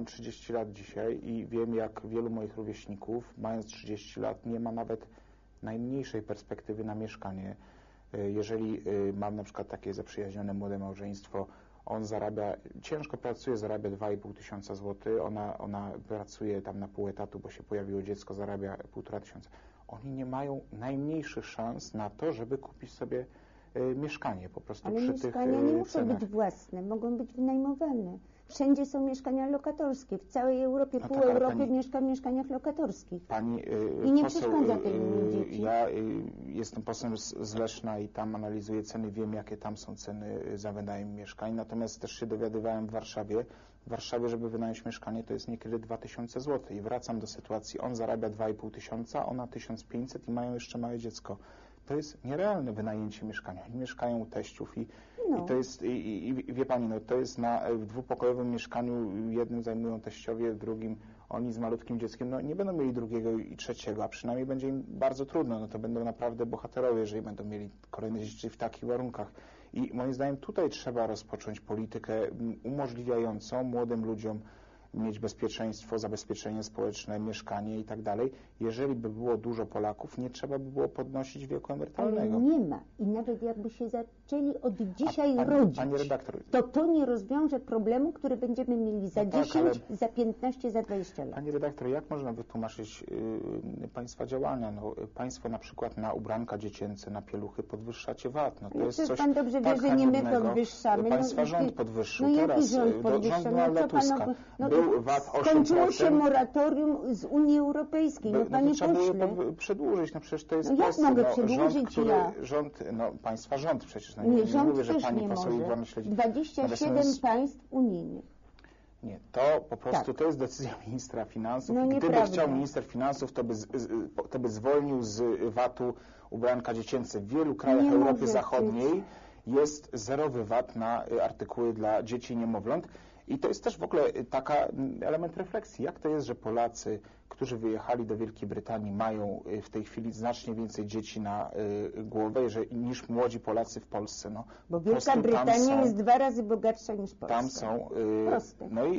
mam 30 lat dzisiaj i wiem, jak wielu moich rówieśników, mając 30 lat, nie ma nawet najmniejszej perspektywy na mieszkanie. Y, Jeżeli y, mam na przykład takie zaprzyjaźnione młode małżeństwo, on zarabia, ciężko pracuje, zarabia 2,5 tysiąca złotych, ona, ona pracuje tam na pół etatu, bo się pojawiło dziecko, zarabia 1,5 tysiąca. Oni nie mają najmniejszych szans na to, żeby kupić sobie y, mieszkanie po prostu Ale przy tych mieszkania y, nie muszą cenach. być własne, mogą być wynajmowane. Wszędzie są mieszkania lokatorskie. W całej Europie, No pół tak, Europy pani- mieszka w mieszkaniach loktorskich. Pani y, I nie poseł, przeszkadza y, tym dzieci. Ja y, jestem posłem z, z Leszna i tam analizuję ceny, wiem jakie tam są ceny y, za wynajem mieszkań, natomiast też się dowiadywałem w Warszawie. W Warszawie, żeby wynająć mieszkanie, to jest niekiedy 2000 zł i wracam do sytuacji, on zarabia 2,5 tysiąca, ona 1500 i mają jeszcze małe dziecko. To jest nierealne wynajęcie mieszkania. Oni mieszkają u teściów i, No. i to jest, i, i, wie Pani, no to jest na, w dwupokojowym mieszkaniu, jednym zajmują teściowie, w drugim oni z malutkim dzieckiem, no nie będą mieli drugiego i trzeciego, a przynajmniej będzie im bardzo trudno, no to będą naprawdę bohaterowie, jeżeli będą mieli kolejne dzieci w takich warunkach. I moim zdaniem tutaj trzeba rozpocząć politykę m, umożliwiającą młodym ludziom mieć bezpieczeństwo, zabezpieczenie społeczne, mieszkanie i tak dalej. Jeżeli by było dużo Polaków, nie trzeba by było podnosić wieku Ale emerytalnego. nie ma. I nawet jakby się zaczęli od dzisiaj pani- rodzić, pani redaktor- to to nie rozwiąże problemu, który będziemy mieli za No tak, 10, za 15, za 20 lat. Pani redaktor, jak można wytłumaczyć y, Państwa działania? No, państwo na przykład na ubranka dziecięce, na pieluchy podwyższacie VAT. No, to No jest coś pan dobrze wie, tak że nie my podwyższamy. Państwa No, rząd podwyższył. no jaki Teraz rząd y, podwyższa? rząd No Donalda Tuska. no Był VAT 8%. Skończyło się moratorium z Unii Europejskiej. No no panie trzeba było pośle. pod- przedłużyć, no przecież to jest No jak proste. mogę no, przedłużyć rząd, który, ja? rząd, no państwa rząd przecież, no, Nie, nie, rząd mówię, że pani nie poseł może. Iwona śledzi. 27 Natomiast- państw unijnych. Nie, to po prostu Tak. to jest decyzja ministra finansów. No Gdyby nieprawda. chciał minister finansów, to by, z, to by zwolnił z VAT-u ubranka dziecięce. W wielu krajach Nie Europy Zachodniej jest zerowy VAT na y, artykuły dla dzieci i niemowląt. I to jest też w ogóle y, taka mm, element refleksji. Jak to jest, że Polacy, którzy wyjechali do Wielkiej Brytanii, mają y, w tej chwili znacznie więcej dzieci na y, głowę że, niż młodzi Polacy w Polsce? No, Bo Wielka Brytania są- jest dwa razy bogatsza niż Polska. tam są. y. No i